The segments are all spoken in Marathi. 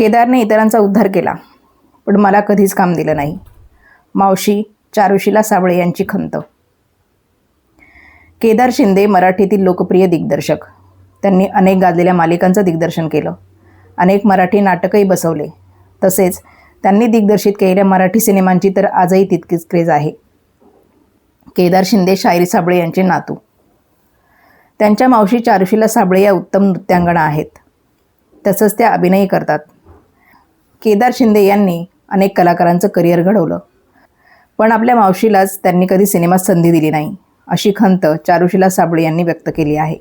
केदारने इतरांचा उद्धार केला पण मला कधीच काम दिलं नाही. मावशी चारुशीला साबळे यांची खंत. केदार शिंदे मराठीतील लोकप्रिय दिग्दर्शक. त्यांनी अनेक गाजलेल्या मालिकांचं दिग्दर्शन केलं. अनेक मराठी नाटकही बसवले. तसेच त्यांनी दिग्दर्शित केलेल्या मराठी सिनेमांची तर आजही तितकीच क्रेज आहे. केदार शिंदे शायरी साबळे यांचे नातू. त्यांच्या मावशी चारुशीला साबळे या उत्तम नृत्यांगणा आहेत. तसंच त्या अभिनयही करतात. केदार शिंदे यांनी अनेक कलाकारांचं करिअर घडवलं. पण आपल्या मावशीलाच त्यांनी कधी सिनेमात संधी दिली नाही अशी खंत चारुशिला साबळे यांनी व्यक्त केली आहे.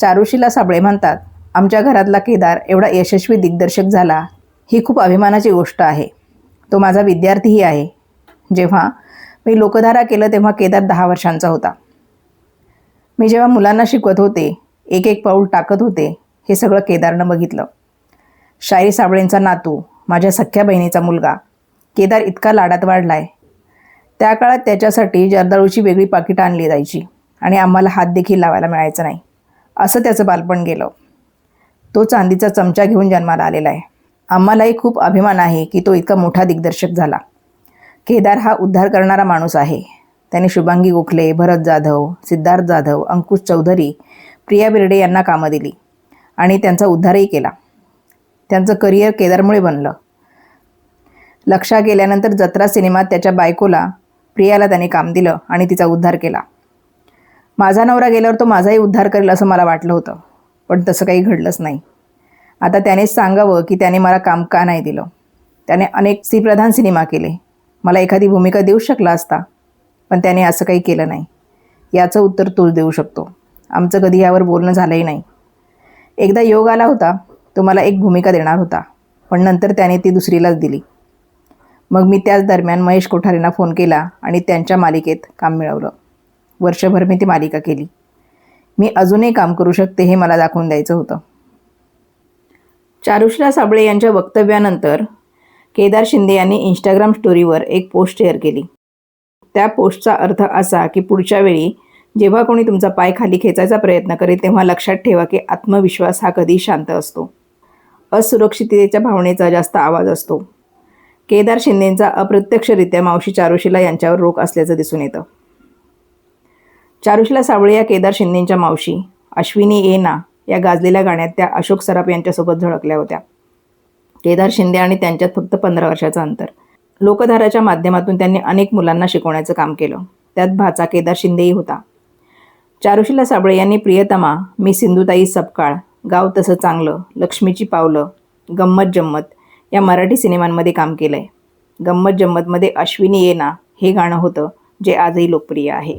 चारुशिला साबळे म्हणतात आमच्या घरातला केदार एवढा यशस्वी दिग्दर्शक झाला ही खूप अभिमानाची गोष्ट आहे. तो माझा विद्यार्थीही आहे. जेव्हा मी लोकधारा केलं तेव्हा केदार दहा वर्षांचा होता. मी जेव्हा मुलांना शिकवत होते एक एक पाऊल टाकत होते हे सगळं केदारनं बघितलं. शायरी साबळेंचा नातू माझ्या सख्ख्या बहिणीचा मुलगा. केदार इतका लाडात वाढलाय. त्या काळात त्याच्यासाठी जर्दाळूची वेगळी पाकिटं आणली जायची आणि आम्हाला हात देखील लावायला मिळायचं नाही. असं त्याचं बालपण गेलं. तो चांदीचा चमचा घेऊन जन्माला आलेला आहे. आम्हालाही खूप अभिमान आहे की तो इतका मोठा दिग्दर्शक झाला. केदार हा उद्धार करणारा माणूस आहे. त्याने शुभांगी गोखले भरत जाधव सिद्धार्थ जाधव अंकुश चौधरी प्रिया बिर्डे यांना कामं दिली आणि त्यांचा उद्धारही केला. त्यांचं करिअर केदारमुळे बनलं. लक्षा गेल्यानंतर जत्रा सिनेमात त्याच्या बायकोला प्रियाला त्याने काम दिलं आणि तिचा उद्धार केला. माझा नवरा गेल्यावर तो माझाही उद्धार करेल असं मला वाटलं होतं पण तसं काही घडलंच नाही. आता त्यानेच सांगावं की त्याने मला काम का नाही दिलं. त्याने अनेक स्त्रीप्रधान सिनेमा केले. मला एखादी भूमिका देऊ शकला असता पण त्याने असं काही केलं नाही. याचं उत्तर तूच देऊ शकतो. आमचं कधी यावर बोलणं झालंही नाही. एकदा योग आला होता तो मला एक भूमिका देणार होता. पण नंतर त्याने ती दुसरीलाच दिली. मग मी त्याच दरम्यान महेश कोठारेंना फोन केला आणि त्यांच्या मालिकेत काम मिळवलं. वर्षभर मी ती मालिका केली. मी अजूनही काम करू शकते हे मला दाखवून द्यायचं होतं. चारुश्रा साबळे यांच्या वक्तव्यानंतर केदार शिंदे यांनी इंस्टाग्राम स्टोरीवर एक पोस्ट शेअर केली. त्या पोस्टचा अर्थ असा की पुढच्या वेळी जेव्हा कोणी तुमचा पाय खाली खेचायचा प्रयत्न करेल तेव्हा लक्षात ठेवा की आत्मविश्वास हा कधी शांत असतो. असुरक्षिततेच्या भावनेचा जास्त आवाज असतो. केदार शिंदेंचा अप्रत्यक्षरित्या मावशी चारुशीला यांच्यावर रोख असल्याचं दिसून येतं. चारुशीला सावळे या केदार शिंदेंच्या मावशी अश्विनी ए ना या गाजलेल्या गाण्यात त्या अशोक सराफ यांच्यासोबत झळकल्या होत्या. केदार शिंदे आणि त्यांच्यात फक्त पंधरा वर्षाचं अंतर. लोकधाराच्या माध्यमातून त्यांनी अनेक मुलांना शिकवण्याचं काम केलं. त्यात भाचा केदार शिंदेही होता. चारुशीला साबळे यांनी प्रियतमा मी सिंधुताई सपकाळ गाव तसं चांगलं लक्ष्मीची पावलं गंमत जम्मत या मराठी सिनेमांमध्ये काम केलं आहे गंमत जम्मतमध्ये अश्विनी येना हे गाणं होतं जे आजही लोकप्रिय आहे.